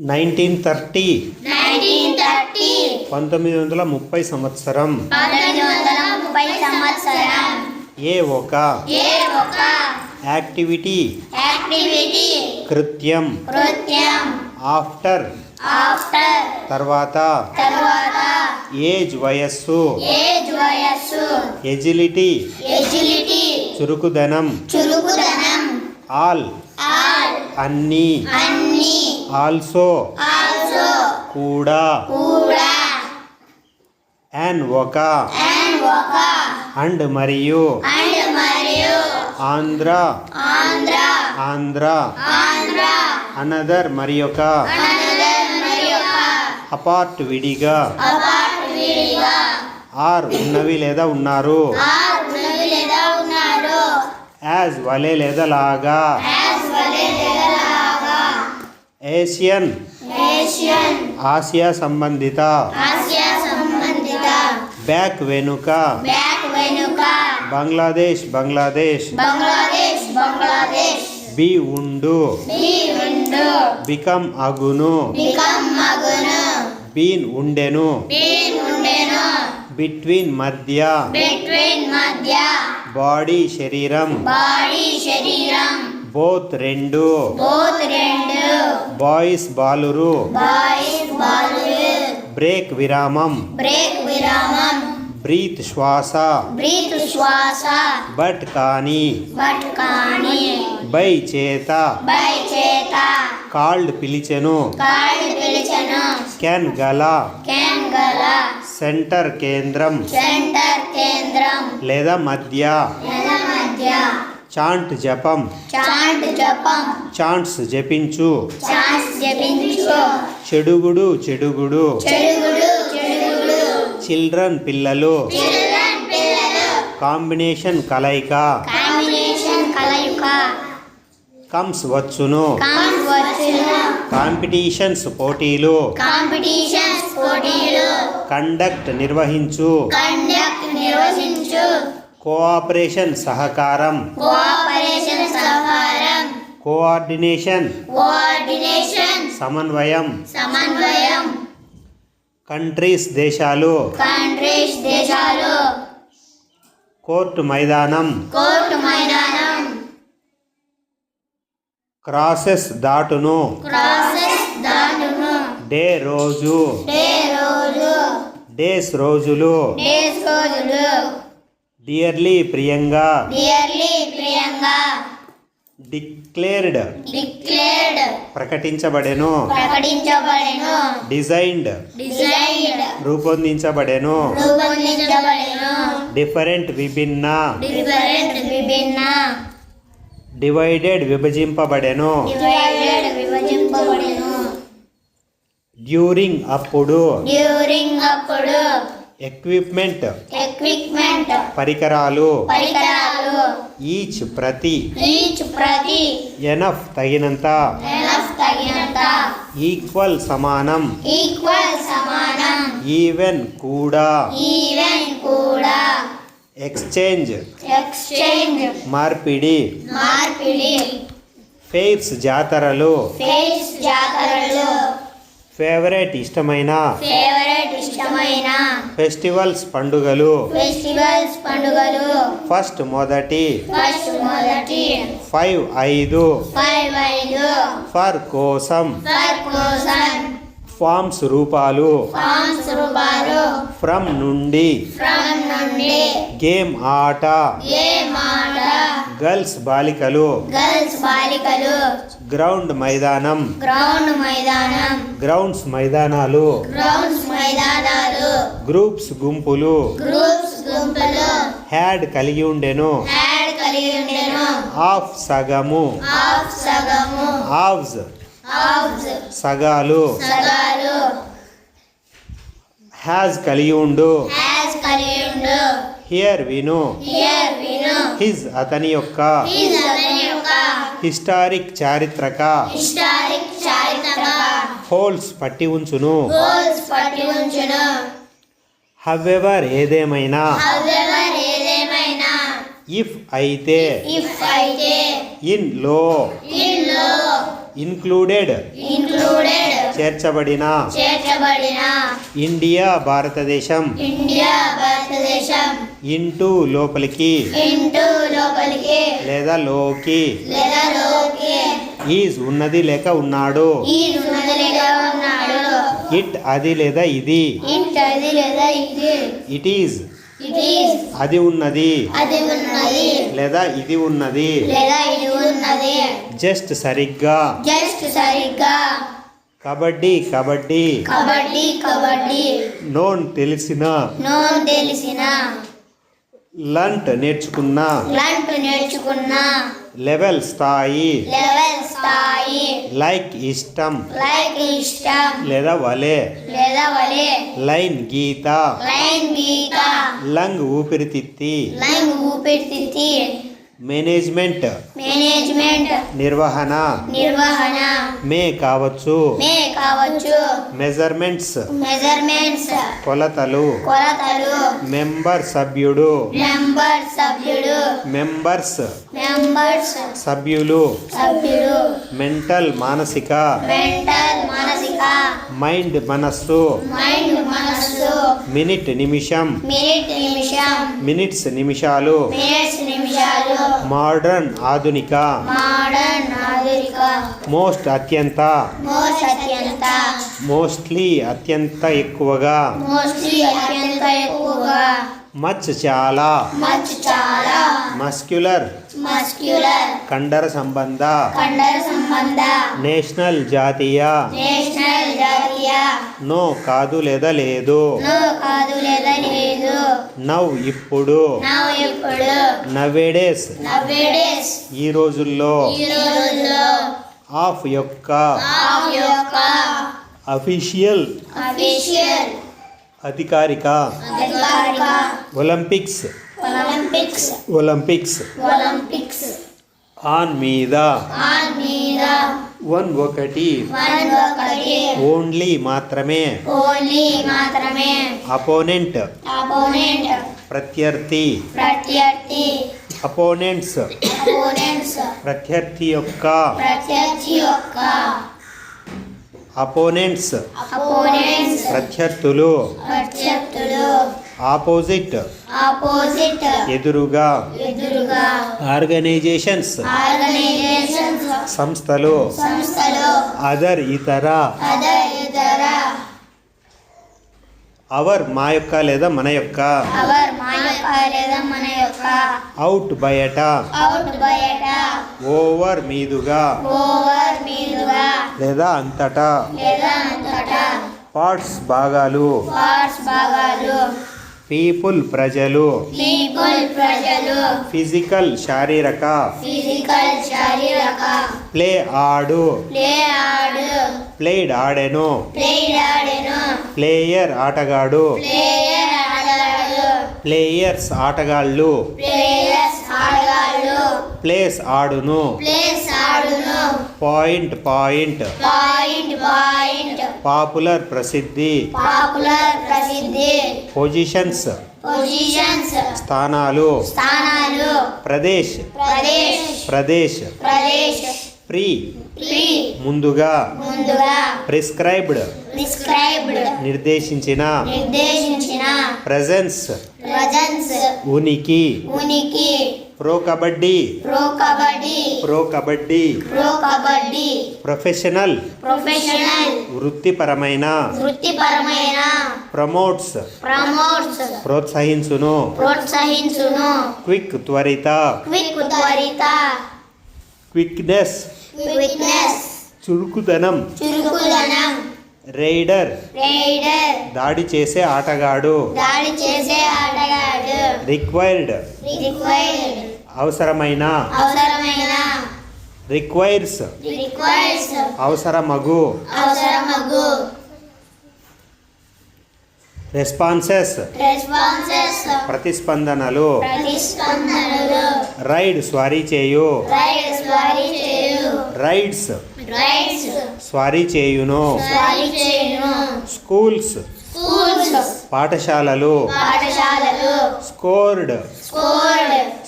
Nineteen thirty. పంతొమ్మిది వందల ముప్పై సంవత్సరం. ఏ ఒక యాక్టివిటీ. యాక్టివిటీ. కృత్యం. కృత్యం. ఆఫ్టర్. ఆఫ్టర్. తర్వాత. తరువాత. ఏజ్ వయస్సు. ఏజ్ వయస్సు. ఎజిలిటీ. ఎజిలిటీ. చురుకుదనం. చురుకుదనం. ఆల్. ఆల్. అన్నీ. అన్ని. ఆల్సో ఆల్సో కూడా కూడా అండ్ ఒక అండ్ మరియు అండ్ మరియు ఆంధ్ర ఆంధ్ర అనదర్ మరి ఒక అపార్ట్ విడిగా అపార్ట్ విడిగా ఆర్ ఉన్నవి లేదా ఉన్నారు యాజ్ వలే లేదా లాగా ఏషియన్. ఏషియన్. ఆసియా సంబంధిత. ఆసియా సంబంధిత. బ్యాక్ వెనుక. బ్యాక్ వెనుక. బంగ్లాదేశ్ బంగ్లాదేశ్. బంగ్లాదేశ్ బంగ్లాదేశ్. బి ఉండు. బి విండు బికమ్ అగును. బికమ్ మగును బీన్ ఉండెను. బీన్ ఉండెను. బిట్వీన్ మధ్య. బిట్వీన్ మధ్య. బాడీ శరీరం. బాడీ శరీరం. బోత్ రెండు. బోత్ రెండు బాయ్స్ బాలురు. బ్రేక్ విరామం. బ్రేక్ విరామం. బ్రీత్ శ్వాస. బ్రీత్ శ్వాస. బట్ కానీ. బట్ కానీ. బై చేత. బై చేత. కాల్డ్ పిలిచెను. కాళ్ళు పిలిచను. క్యాన్ గల. క్యాన్ గల. సెంటర్ కేంద్రం. సెంటర్ కేంద్రం. లేదా మధ్య. నెల మధ్య. చాంట్ జపం. చాంట్ జపం. చాంట్స్ జపించు. చాన్స్ జపించు. చెడుగుడు చెడుగుడు. చెడుగుడు చెడుగుడు. చిల్డ్రన్ పిల్లలు. చిల్డ్రన్ పిల్లలు. కాంబినేషన్ కలయిక. కాంబినేషన్ కలయిక. కమ్స్ వచ్చును. కామ్ వచ్చును. కాంపిటీషన్స్ పోటీలు. కాంపిటీషన్స్ పోటీలు. కండక్ట్ నిర్వహించు. కండక్ట్ నిర్వహించు కోఆపరేషన్ సహకారం. కోఆపరేషన్ సహకారం. కోఆర్డినేషన్. కోఆర్డినేషన్. సమన్వయం. సమన్వయం. కంట్రీస్ దేశాలు. కంట్రీస్ దేశాలు. కోర్టు మైదానం. కోర్టు మైదానం. క్రాసెస్ దాటును. క్రాసెస్ దాటును. డే రోజు. డే రోజు. డేస్ రోజులు. డేస్ రోజులు. డియర్లీ ప్రియంగా డియర్లీ ప్రియంగా డిక్లేర్డ్ డిక్లేర్డ్ ప్రకటించబడెను. ప్రకటించబడెను. డిజైన్డ్ డిజైన్డ్ రూపొందించబడెను. రూపొందించబడెను. డిఫరెంట్ విభిన్న డిఫరెంట్ విభిన్న డివైడెడ్ విభజింపబడెను. డివైడెడ్ విభజింపబడెను. డ్యూరింగ్ అప్పుడు. డ్యూరింగ్ అప్పుడు. ఎక్విప్మెంట్ ఎక్విప్మెంట్ పరికరాలు. పరికరాలు. ఈచ్ ప్రతి. ఈచ్ ప్రతి. ఎనఫ్ తగినంత. ఎనఫ్ తగినంత. ఈక్వల్ సమానం. ఈక్వల్ సమానం. ఈవెన్ కూడా. ఈవెన్ కూడా. ఎక్స్చేంజ్ ఎక్స్చేంజ్ మార్పిడి. మార్పిడి. ఫెయిర్స్ జాతరలు. ఫేస్ జాతరలు. ఫేవరెట్ ఇష్టమైన. ఫేవరెట్ ఇష్టమైన ఫెస్టివల్స్ పండుగలు. ఫెస్టివల్స్ పండుగలు. ఫస్ట్ మొదటి. ఫస్ట్ మొదటి. ఫైవ్ ఐదు. ఫైవ్ ఐదు. ఫర్ కోసం. ఫర్ కోసం. ఫామ్స్ రూపాలు. ఫామ్స్ రూపాలు. ఫ్రమ్ నుండి. ఫ్రమ్ నుండి. గేమ్ ఆట. మాట గర్ల్స్ బాలికలు. గర్ల్స్ బాలికలు. గ్రౌండ్ మైదానం. గ్రౌండ్ మైదానం. గ్రౌండ్స్ మైదానాలు. గ్రౌండ్స్ మైదానాలు. గ్రూప్స్ గుంపులు. గ్రూప్స్ గుంపులు. హ్యాడ్ కలిగి ఉండెను. యాడ్ కలిగి ఉండెను. ఆఫ్ సగము. ఆఫ్ సగము. ఆవ్స్ ఆఫ్ సగాలు. సగాలు. హ్యాజ్ కలిగి ఉండు. హ్యాస్ కలిగి ఉండు. హియర్ విను. హియర్ విను హిజ్ అతని యొక్క హిస్టారిక్ చారిత్రక. హోల్స్ పట్టి ఉంచును. హవెవర్ ఏదేమైనా. ఇఫ్ అయితే. ఇన్లో ఇన్లో ఇన్క్లూడెడ్ చేర్చబడిన. ఇండియా భారతదేశం. భారతదేశం ఇంటూ లోపలికి. ఇంటూ లోపలికి. లేదా లోకి. లేదా లోకి. ఈజ్ ఉన్నది లేక ఉన్నాడు. ఈ ఉన్నదిగా ఉన్నాడు. ఇట్ అది లేదా ఇది. ఇంటది లేదా ఇది. It is. ఇట్ అది ఉన్నది. అది ఉన్నది. లేదా ఇది ఉన్నది. లేదా ఇది ఉన్నది. జస్ట్ సరిగ్గా. జస్ట్ సరిగ్గా. కబడ్డీ కబడ్డీ. కబడ్డీ కబడ్డీ. నోన్ తెలిసిన. నో తెలిసిన. లంట్ నేర్చుకున్న. లంట్ నేర్చుకున్న. లెవెల్ స్థాయి. లెవెల్ స్థాయి. లైక్ ఇష్టం. లైక్ ఇష్టం. లేదా వలే. లేదా వలే. లైన్ గీత. లైన్ గీత. లంగ్ ఊపిరితిత్తి. లైన్ ఊపిరితిత్తి. మేనేజ్మెంట్. మేనేజ్మెంట్. నిర్వహణ. నిర్వహణ. మే కావచ్చు. మే కావచ్చు. మెజర్మెంట్స్. మెజర్మెంట్స్. కొలతలు. కొలతలు. మెంబర్ సభ్యుడు. మెంబర్ సభ్యుడు. మెంబర్స్. మెంబర్స్. సభ్యులు. సభ్యుడు మెంటల్ మానసిక. మెంటల్ మానసిక. మైండ్ మనస్సు. మైండ్ మనస్సు. మినిట్ నిమిషం. మినిట్ నిమిషం. మినిట్స్ నిమిషాలు. మినిట్స్ నిమిషాలు. మోడర్న్ ఆధునిక. మోడర్న్ ఆధునిక. మోస్ట్ అత్యంత. మోస్ట్ అత్యంత. మోస్ట్లీ అత్యంత ఎక్కువగా. మోస్ట్లీ అత్యంత ఎక్కువగా. మచ్ చాలా. మచ్ చాలా. మస్క్యులర్. మస్క్యులర్. కండర సంబంధ. కండర సంబంధ. నేషనల్ జాతీయ. నేషనల్ జాతీయ. నో కాదు లేదా లేదు. నో కాదు లేదా లేదు. నవ్ ఇప్పుడు. నా ఇప్పుడు. నవేడేస్. ఈ రోజుల్లో. ఈ రోజుల్లో. ఆఫ్ యొక్క. అఫీషియల్. అధికారిక. అధికారిక. Olympics. Olympics. Olympics. Olympics. On మీద. ఆన్ మీద వన్ ఒకటి. ఓన్లీ మాత్రమే. ఓన్లీ మాత్రమే. అపోనెంట్. అపోనెంట్. ప్రత్యర్థి. ప్రత్యర్థి. అపోనెంట్స్. అపోనెంట్స్. ప్రత్యర్థి యొక్క. ప్రత్యర్థి యొక్క. అపోనెంట్స్. అపోనెంట్స్. ప్రత్యర్థులు. ప్రత్యర్థులు. ఆపోజిట్. ఆపోజిట్. ఎదురుగా. ఎదురుగా. ఆర్గనైజేషన్స్. ఆర్గనైజేషన్స్. సంస్థలు అదర్ ఇతర? అవర్ మా యొక్క లేదా మన యొక్క? అవుట్ బయట ఓవర్ మీదుగా? లేదా అంతటా? పార్ట్స్ భాగాలు? పీపుల్ ప్రజలు? ఫిజికల్ శారీరక? ఫిజికల్ శారీరక ప్లే ఆడు. ప్లే ఆడు. ప్లేడ్ ఆడెను. ప్లేడ్ ఆడెను. ప్లేయర్ ఆటగాడు. ప్లేయర్స్ ఆటగాళ్ళు. ప్లేస్ ఆడును. Plays ఆడును. Point point. Point point. Popular ప్రసిద్ధి. పాపులర్ ప్రసిద్ధి. పొజిషన్స్. పొజిషన్స్. స్థానాలు. స్థానాలు. ప్రదేశ్. ప్రదేశ్. ప్రదేశ్. ప్రదేశ్. ప్రీ ప్రీ ముందుగా ముందుగా ప్రిస్క్రైబ్డ్ ప్రిస్క్రైబ్డ్ నిర్దేశించిన నిర్దేశించిన ప్రజెన్స్ ప్రజెన్స్ ఉనికి ఉనికి pro kabaddi pro kabaddi pro kabaddi pro kabaddi professional professional వృత్తిపరమైన వృత్తిపరమైన ప్రమోట్స్ ప్రమోట్స్ ప్రోత్సహించును ప్రోత్సహించును క్విక్ త్వరిత క్విక్ త్వరిత క్విక్నెస్ చురుకుదనం. చురుకుదనం. రైడర్ రైడర్ దాడి చేసే ఆటగాడు. దాడి చేసే ఆటగాడు. రిక్వైర్డ్. రిక్వైర్డ్. అవసరమైన. అవసరమైన. రిక్వైర్స్. రిక్వైర్స్. అవసరమగు. అవసరమగు. రెస్పాన్సెస్. రెస్పాన్సెస్. ప్రతిస్పందనలు. ప్రతిస్పందనలు. రైడ్ స్వారీ చేయు. రైడ్ రైడ్స్ స్వారీ చేయును స్కూల్స్ పాఠశాలలు స్కోర్డ్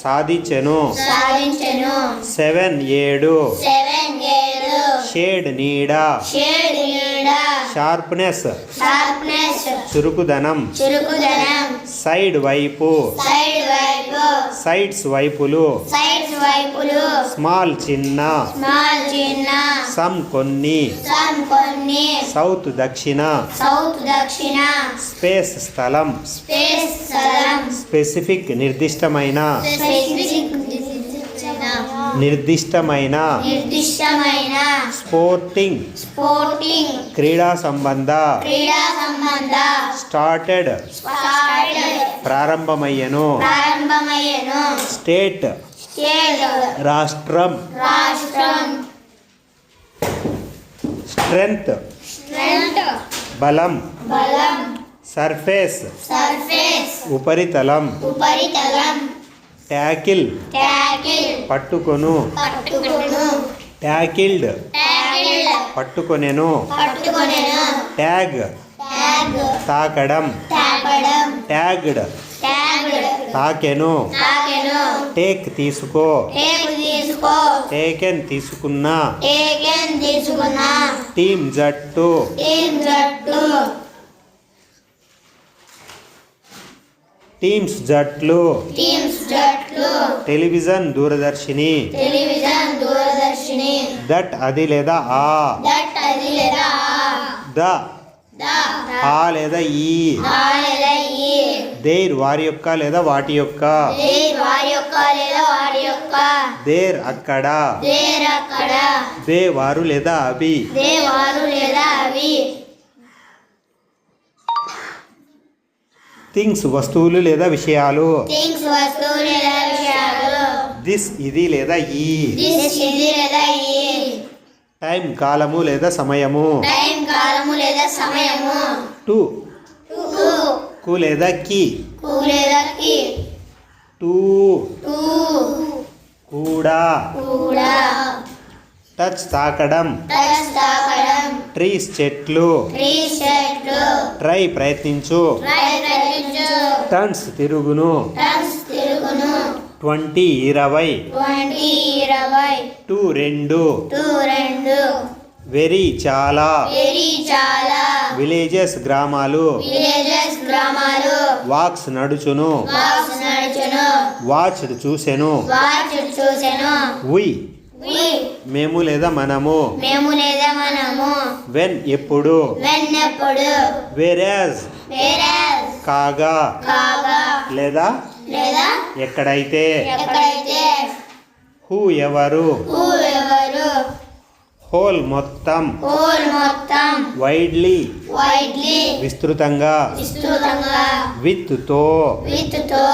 సాధించెను సెవెన్ ఏడు షేడ్ నీడ షార్ప్నెస్ షార్ప్నెస్ చురుకుదనం చురుకుదనం సైడ్ వైపు సైడ్ వైపు సైడ్స్ వైపులు. సైడ్స్ వైపులు. స్మాల్ చిన్న. స్మాల్ చిన్న. సమ్ కొన్ని. సమ్ కొన్ని. సౌత్ దక్షిణ. సౌత్ దక్షిణ. స్పేస్ స్థలం. స్పేస్ స్థలం. స్పెసిఫిక్ నిర్దిష్టమైన. స్పెసిఫిక్ నిర్దిష్టమైన నిర్దిష్టమైన స్పోర్టింగ్ స్పోర్టింగ్ క్రీడా సంబంధ క్రీడా సంబంధ స్టార్టెడ్ స్టార్టెడ్ ప్రారంభమయ్యను. ప్రారంభమయ్యను. స్టేట్ స్టేట్ రాష్ట్రం. రాష్ట్రం. స్ట్రెంగ్త్ స్ట్రెంత్ బలం. బలం. సర్ఫేస్ సర్ఫేస్ ఉపరితలం. ఉపరితలం. ట్యాకిల్. ట్యాకిల్. పట్టుకొను. పట్టుకొను. ట్యాకిల్డ్. ట్యాకిల్ పట్టుకొనెను. పట్టుకొనెను. ట్యాగ్. ట్యాగ్. తాకడం. ట్యాగ్డ్. ట్యాగ్డ్. తాకెను. తాకెను. టేక్ తీసుకో. టేకెన్ తీసుకున్న. టేకెన్ తీసుకున్న. టీం జట్టు. టీం జట్టు. టీమ్స్ జట్లు. టీమ్స్ జట్లు టెలివిజన్ దూరదర్శిని. టెలివిజన్ దూరదర్శిని. దట్ అది లేదా ఆ. దట్ అది లేదా ద. ద. ఆ లేదా ఈ. ఆ లేదా ఈ. దేర్ వారి యొక్క లేదా వాటి యొక్క. దే వారి యొక్క లేదా యొక్క. దేర్ అక్కడ. దేర్ అక్కడ. దే వారు లేదా అవి దే వారు లేదా అవి థింగ్స్ వస్తువులు లేదా విషయాలు? దిస్ ఇది లేదా ఈ? టైం కాలము లేదా సమయము? టైం కు లేదా కి? టూ. కూడా. టచ్ తాకడం. టచ్ తాకడం. ట్రీస్ చెట్లు. ట్రీ చెట్లు. ట్రై ప్రయత్నించు. ట్రై ప్రయత్నించు. టర్న్స్ తిరుగును. టన్స్ తిరుగును. ట్వంటీ ఇరవై. టూ రెండు. వెరీ చాలా. వెరీ చాలా. విలేజెస్ గ్రామాలు. వాక్స్ నడుచును. వాచ్డ్ చూసెను. వాచ్ చూసెను. వి మేము లేదా మనము మేము లేదా మనము వెన్ ఎప్పుడు వెన్నెప్పుడు వేరేజ్ వేరే కాగా కాగా లేదా లేదా ఎక్కడైతే ఎక్కడైతే హూ ఎవరు హూ ఎవరు హోల్ మొత్తం హోల్ మొత్తం వైడ్లీ వైడ్లీ విస్తృతంగా విస్తృతంగా విత్తో విత్తో